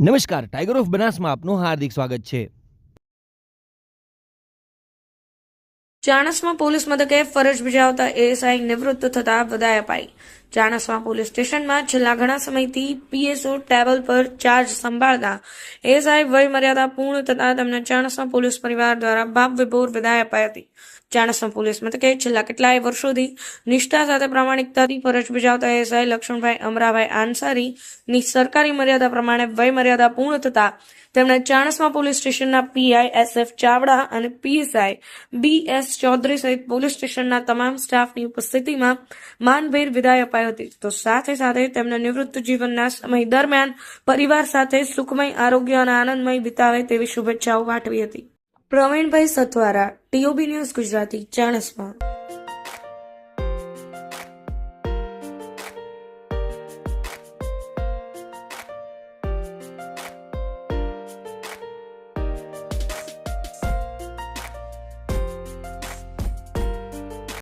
નમસ્કાર tiger of બનાસમાં આપનું હાર્દિક સ્વાગત છે. ચાણસમાં પોલીસ મથકે ફરજ બજાવતા એએસઆઈ નિવૃત્ત થતા વધાય અપાઈ. ચાણસ્મા પોલીસ સ્ટેશનમાં છેલ્લા ઘણા સમયથી પીએસઓ ટેબલ પર ચાર્જ સંભાળતા એસઆઈ વય મર્યાદા પૂર્ણ થતા તેમને ચાણસ્મા પોલીસ પરિવાર દ્વારા બાપ વિભોર વિદાય અપાઈ હતી. ચાણસ્મા પોલીસ મથકે છેલ્લા કેટલાય વર્ષોથી નિષ્ઠા સાથે પ્રામાણિકતાથી ફરજ બજાવતા એસઆઈ લક્ષ્મણભાઈ અમરાભાઈ આન્સારીની સરકારી મર્યાદા પ્રમાણે વય મર્યાદા પૂર્ણ થતા તેમણે ચાણસ્મા પોલીસ સ્ટેશનના પીઆઈ એસ એફ ચાવડા અને પીએસઆઈ બી એસ ચૌધરી સહિત પોલીસ સ્ટેશનના તમામ સ્ટાફની ઉપસ્થિતિમાં માનભેર વિદાય અપાઈ હતી. તો સાથે સાથે તેમને નિવૃત્ત જીવનના સમય દરમિયાન પરિવાર સાથે સુખમય, આરોગ્ય અને આનંદમય વિતાવે તેવી શુભેચ્છાઓ પાઠવી હતી. Pravinbhai Sathwara TOB news Gujarati, Chanasma.